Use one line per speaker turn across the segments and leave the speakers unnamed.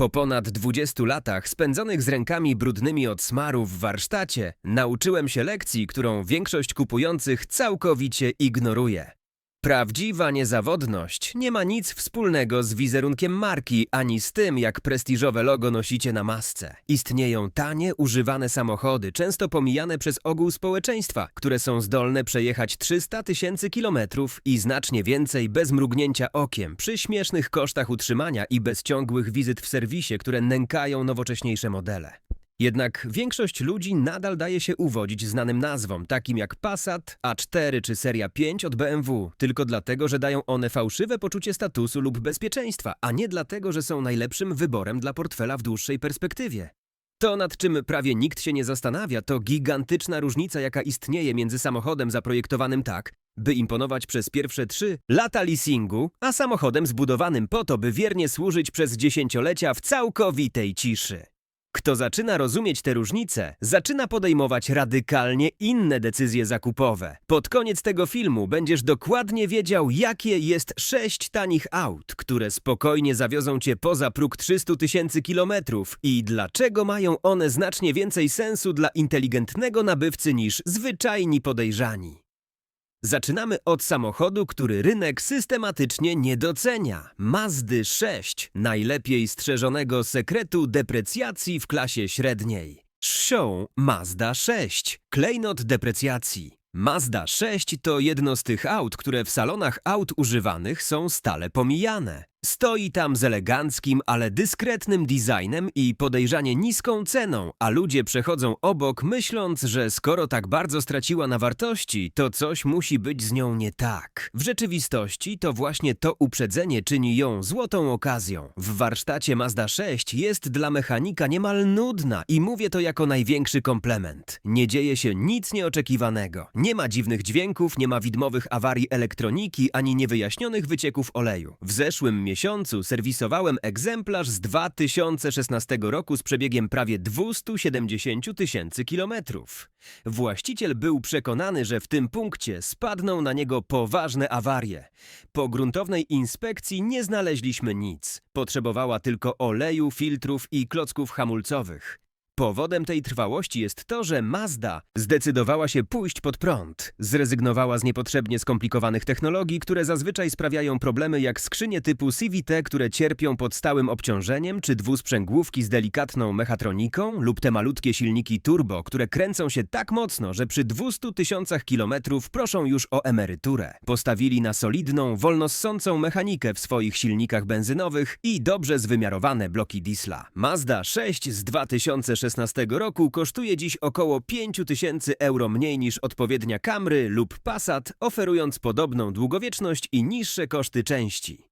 Po ponad 20 latach spędzonych z rękami brudnymi od smaru w warsztacie, nauczyłem się lekcji, którą większość kupujących całkowicie ignoruje. Prawdziwa niezawodność nie ma nic wspólnego z wizerunkiem marki ani z tym, jak prestiżowe logo nosicie na masce. Istnieją tanie, używane samochody, często pomijane przez ogół społeczeństwa, które są zdolne przejechać 300 tysięcy kilometrów i znacznie więcej bez mrugnięcia okiem, przy śmiesznych kosztach utrzymania i bez ciągłych wizyt w serwisie, które nękają nowocześniejsze modele. Jednak większość ludzi nadal daje się uwodzić znanym nazwom, takim jak Passat, A4 czy Seria 5 od BMW, tylko dlatego, że dają one fałszywe poczucie statusu lub bezpieczeństwa, a nie dlatego, że są najlepszym wyborem dla portfela w dłuższej perspektywie. To, nad czym prawie nikt się nie zastanawia, to gigantyczna różnica, jaka istnieje między samochodem zaprojektowanym tak, by imponować przez pierwsze trzy lata leasingu, a samochodem zbudowanym po to, by wiernie służyć przez dziesięciolecia w całkowitej ciszy. Kto zaczyna rozumieć te różnice, zaczyna podejmować radykalnie inne decyzje zakupowe. Pod koniec tego filmu będziesz dokładnie wiedział, jakie jest sześć tanich aut, które spokojnie zawiozą cię poza próg 300 tysięcy kilometrów i dlaczego mają one znacznie więcej sensu dla inteligentnego nabywcy niż zwyczajni podejrzani. Zaczynamy od samochodu, który rynek systematycznie nie docenia. Mazdy 6, najlepiej strzeżonego sekretu deprecjacji w klasie średniej. Show Mazda 6, klejnot deprecjacji. Mazda 6 to jedno z tych aut, które w salonach aut używanych są stale pomijane. Stoi tam z eleganckim, ale dyskretnym designem i podejrzanie niską ceną, a ludzie przechodzą obok myśląc, że skoro tak bardzo straciła na wartości, to coś musi być z nią nie tak. W rzeczywistości to właśnie to uprzedzenie czyni ją złotą okazją. W warsztacie Mazda 6 jest dla mechanika niemal nudna i mówię to jako największy komplement. Nie dzieje się nic nieoczekiwanego. Nie ma dziwnych dźwięków, nie ma widmowych awarii elektroniki ani niewyjaśnionych wycieków oleju. W zeszłym miesiącu serwisowałem egzemplarz z 2016 roku z przebiegiem prawie 270 tysięcy kilometrów. Właściciel był przekonany, że w tym punkcie spadną na niego poważne awarie. Po gruntownej inspekcji nie znaleźliśmy nic. Potrzebowała tylko oleju, filtrów i klocków hamulcowych. Powodem tej trwałości jest to, że Mazda zdecydowała się pójść pod prąd. Zrezygnowała z niepotrzebnie skomplikowanych technologii, które zazwyczaj sprawiają problemy jak skrzynie typu CVT, które cierpią pod stałym obciążeniem, czy dwusprzęgłówki z delikatną mechatroniką, lub te malutkie silniki turbo, które kręcą się tak mocno, że przy 200 tysiącach kilometrów proszą już o emeryturę. Postawili na solidną, wolnossącą mechanikę w swoich silnikach benzynowych i dobrze zwymiarowane bloki diesla. Mazda 6 z 2016 roku kosztuje dziś około 5000 euro mniej niż odpowiednia Camry lub Passat, oferując podobną długowieczność i niższe koszty części.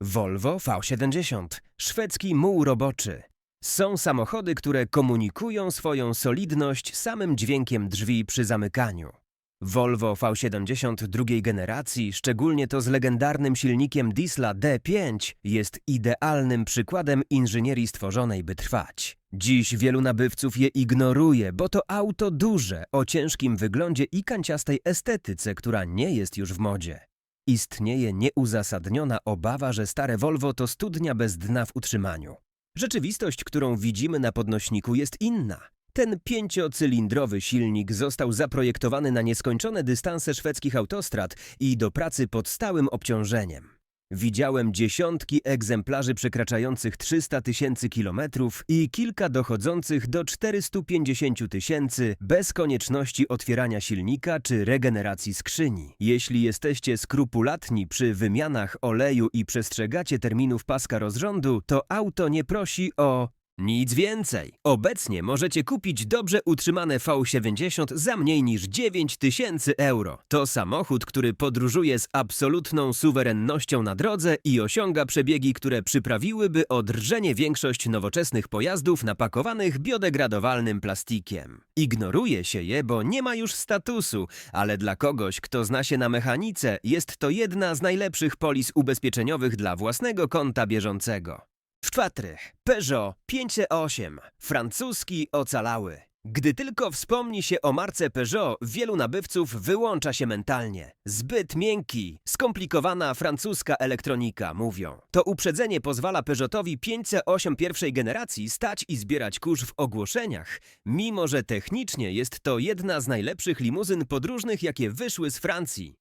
Volvo V70, szwedzki muł roboczy. Są samochody, które komunikują swoją solidność samym dźwiękiem drzwi przy zamykaniu. Volvo V70 drugiej generacji, szczególnie to z legendarnym silnikiem diesla D5, jest idealnym przykładem inżynierii stworzonej, by trwać. Dziś wielu nabywców je ignoruje, bo to auto duże, o ciężkim wyglądzie i kanciastej estetyce, która nie jest już w modzie. Istnieje nieuzasadniona obawa, że stare Volvo to studnia bez dna w utrzymaniu. Rzeczywistość, którą widzimy na podnośniku, jest inna. Ten pięciocylindrowy silnik został zaprojektowany na nieskończone dystanse szwedzkich autostrad i do pracy pod stałym obciążeniem. Widziałem dziesiątki egzemplarzy przekraczających 300 tysięcy kilometrów i kilka dochodzących do 450 tysięcy bez konieczności otwierania silnika czy regeneracji skrzyni. Jeśli jesteście skrupulatni przy wymianach oleju i przestrzegacie terminów paska rozrządu, to auto nie prosi o nic więcej. Obecnie możecie kupić dobrze utrzymane V70 za mniej niż 9 tysięcy euro. To samochód, który podróżuje z absolutną suwerennością na drodze i osiąga przebiegi, które przyprawiłyby o drżenie większość nowoczesnych pojazdów napakowanych biodegradowalnym plastikiem. Ignoruje się je, bo nie ma już statusu, ale dla kogoś, kto zna się na mechanice, jest to jedna z najlepszych polis ubezpieczeniowych dla własnego konta bieżącego. W czwartych Peugeot 508, francuski ocalały. Gdy tylko wspomni się o marce Peugeot, wielu nabywców wyłącza się mentalnie. Zbyt miękki, skomplikowana francuska elektronika, mówią. To uprzedzenie pozwala Peugeotowi 508 pierwszej generacji stać i zbierać kurz w ogłoszeniach, mimo że technicznie jest to jedna z najlepszych limuzyn podróżnych, jakie wyszły z Francji.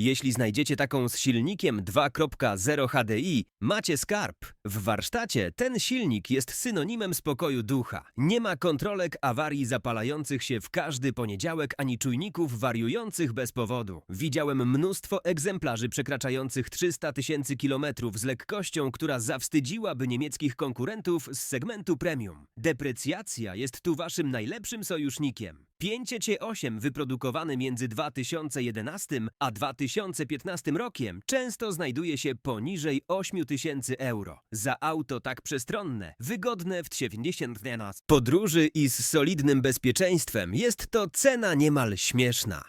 Jeśli znajdziecie taką z silnikiem 2.0 HDI, macie skarb. W warsztacie ten silnik jest synonimem spokoju ducha. Nie ma kontrolek awarii zapalających się w każdy poniedziałek ani czujników wariujących bez powodu. Widziałem mnóstwo egzemplarzy przekraczających 300 tysięcy kilometrów z lekkością, która zawstydziłaby niemieckich konkurentów z segmentu premium. Deprecjacja jest tu waszym najlepszym sojusznikiem. 5C8 wyprodukowany między 2011 a 2015 rokiem często znajduje się poniżej 8000 euro. Za auto tak przestronne, wygodne w 90 nas podróży i z solidnym bezpieczeństwem jest to cena niemal śmieszna.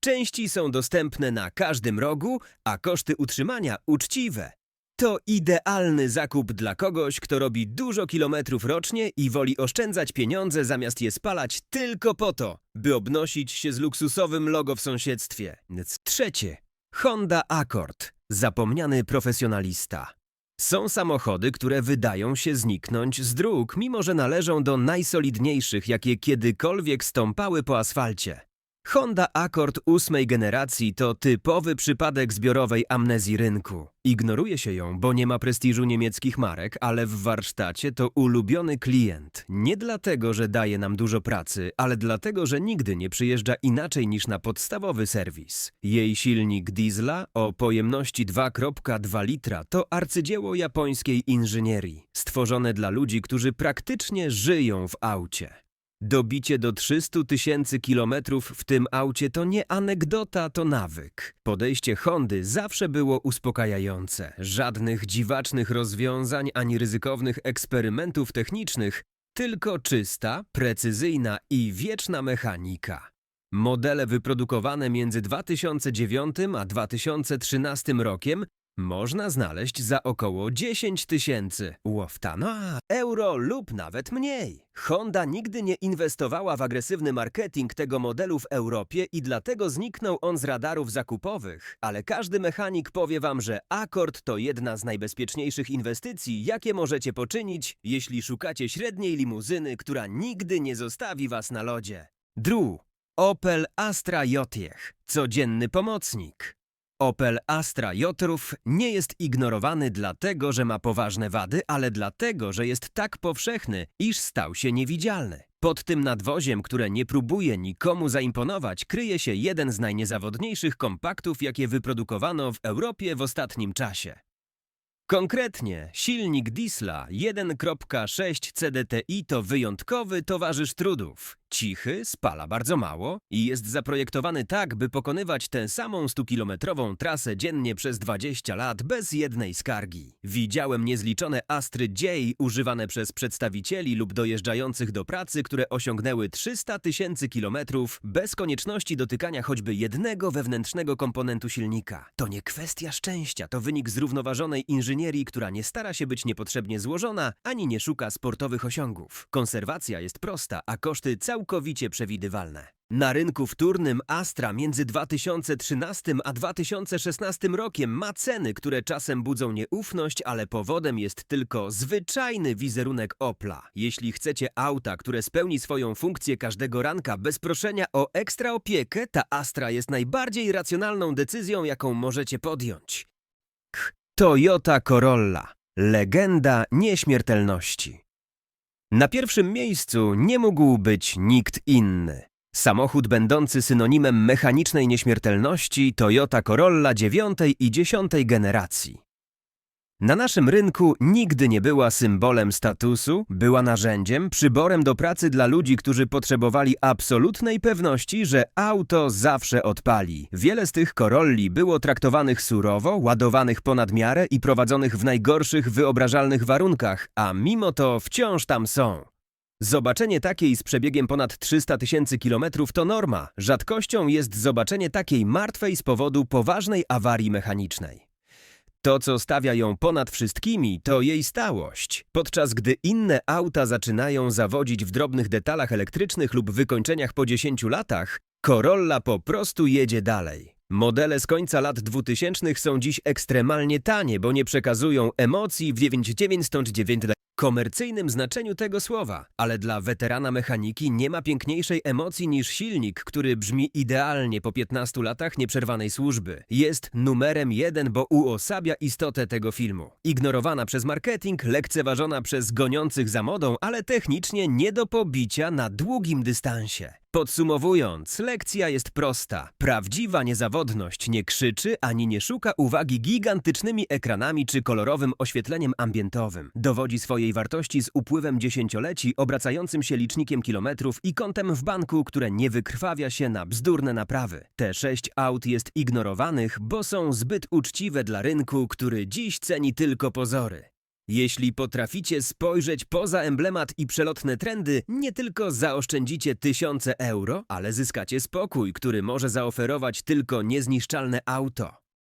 Części są dostępne na każdym rogu, a koszty utrzymania uczciwe. To idealny zakup dla kogoś, kto robi dużo kilometrów rocznie i woli oszczędzać pieniądze zamiast je spalać tylko po to, by obnosić się z luksusowym logo w sąsiedztwie. Trzecie. Honda Accord. Zapomniany profesjonalista. Są samochody, które wydają się zniknąć z dróg, mimo że należą do najsolidniejszych, jakie kiedykolwiek stąpały po asfalcie. Honda Accord ósmej generacji to typowy przypadek zbiorowej amnezji rynku. Ignoruje się ją, bo nie ma prestiżu niemieckich marek, ale w warsztacie to ulubiony klient. Nie dlatego, że daje nam dużo pracy, ale dlatego, że nigdy nie przyjeżdża inaczej niż na podstawowy serwis. Jej silnik diesla o pojemności 2,2 litra to arcydzieło japońskiej inżynierii, stworzone dla ludzi, którzy praktycznie żyją w aucie. Dobicie do 300 tysięcy kilometrów w tym aucie to nie anegdota, to nawyk. Podejście Hondy zawsze było uspokajające. Żadnych dziwacznych rozwiązań ani ryzykownych eksperymentów technicznych, tylko czysta, precyzyjna i wieczna mechanika. Modele wyprodukowane między 2009 a 2013 rokiem można znaleźć za około 10 tysięcy łoftano euro lub nawet mniej. Honda nigdy nie inwestowała w agresywny marketing tego modelu w Europie i dlatego zniknął on z radarów zakupowych. Ale każdy mechanik powie wam, że Accord to jedna z najbezpieczniejszych inwestycji, jakie możecie poczynić, jeśli szukacie średniej limuzyny, która nigdy nie zostawi was na lodzie. Dru. Opel Astra Jotiech. Codzienny pomocnik. Opel Astra Jotrów nie jest ignorowany dlatego, że ma poważne wady, ale dlatego, że jest tak powszechny, iż stał się niewidzialny. Pod tym nadwoziem, które nie próbuje nikomu zaimponować, kryje się jeden z najniezawodniejszych kompaktów, jakie wyprodukowano w Europie w ostatnim czasie. Konkretnie, silnik diesla 1.6 CDTI to wyjątkowy towarzysz trudów. Cichy, spala bardzo mało i jest zaprojektowany tak, by pokonywać tę samą 100-kilometrową trasę dziennie przez 20 lat bez jednej skargi. Widziałem niezliczone Astry J używane przez przedstawicieli lub dojeżdżających do pracy, które osiągnęły 300 tysięcy kilometrów bez konieczności dotykania choćby jednego wewnętrznego komponentu silnika. To nie kwestia szczęścia, to wynik zrównoważonej inżynierii, która nie stara się być niepotrzebnie złożona, ani nie szuka sportowych osiągów. Konserwacja jest prosta, a koszty całkowicie przewidywalne. Na rynku wtórnym Astra między 2013 a 2016 rokiem ma ceny, które czasem budzą nieufność, ale powodem jest tylko zwyczajny wizerunek Opla. Jeśli chcecie auta, które spełni swoją funkcję każdego ranka bez proszenia o ekstra opiekę, ta Astra jest najbardziej racjonalną decyzją, jaką możecie podjąć. Toyota Corolla. Legenda nieśmiertelności. Na pierwszym miejscu nie mógł być nikt inny. Samochód będący synonimem mechanicznej nieśmiertelności Toyota Corolla 9 i 10 generacji. Na naszym rynku nigdy nie była symbolem statusu, była narzędziem, przyborem do pracy dla ludzi, którzy potrzebowali absolutnej pewności, że auto zawsze odpali. Wiele z tych Corolli było traktowanych surowo, ładowanych ponad miarę i prowadzonych w najgorszych wyobrażalnych warunkach, a mimo to wciąż tam są. Zobaczenie takiej z przebiegiem ponad 300 tysięcy kilometrów to norma. Rzadkością jest zobaczenie takiej martwej z powodu poważnej awarii mechanicznej. To, co stawia ją ponad wszystkimi, to jej stałość. Podczas gdy inne auta zaczynają zawodzić w drobnych detalach elektrycznych lub wykończeniach po 10 latach, Corolla po prostu jedzie dalej. Modele z końca lat 2000 są dziś ekstremalnie tanie, bo nie przekazują emocji w 9909 komercyjnym znaczeniu tego słowa, ale dla weterana mechaniki nie ma piękniejszej emocji niż silnik, który brzmi idealnie po 15 latach nieprzerwanej służby. Jest numerem jeden, bo uosabia istotę tego filmu. Ignorowana przez marketing, lekceważona przez goniących za modą, ale technicznie nie do pobicia na długim dystansie. Podsumowując, lekcja jest prosta. Prawdziwa niezawodność nie krzyczy ani nie szuka uwagi gigantycznymi ekranami czy kolorowym oświetleniem ambientowym. Dowodzi swojej wartości z upływem dziesięcioleci, obracającym się licznikiem kilometrów i kontem w banku, które nie wykrwawia się na bzdurne naprawy. Te sześć aut jest ignorowanych, bo są zbyt uczciwe dla rynku, który dziś ceni tylko pozory. Jeśli potraficie spojrzeć poza emblemat i przelotne trendy, nie tylko zaoszczędzicie tysiące euro, ale zyskacie spokój, który może zaoferować tylko niezniszczalne auto.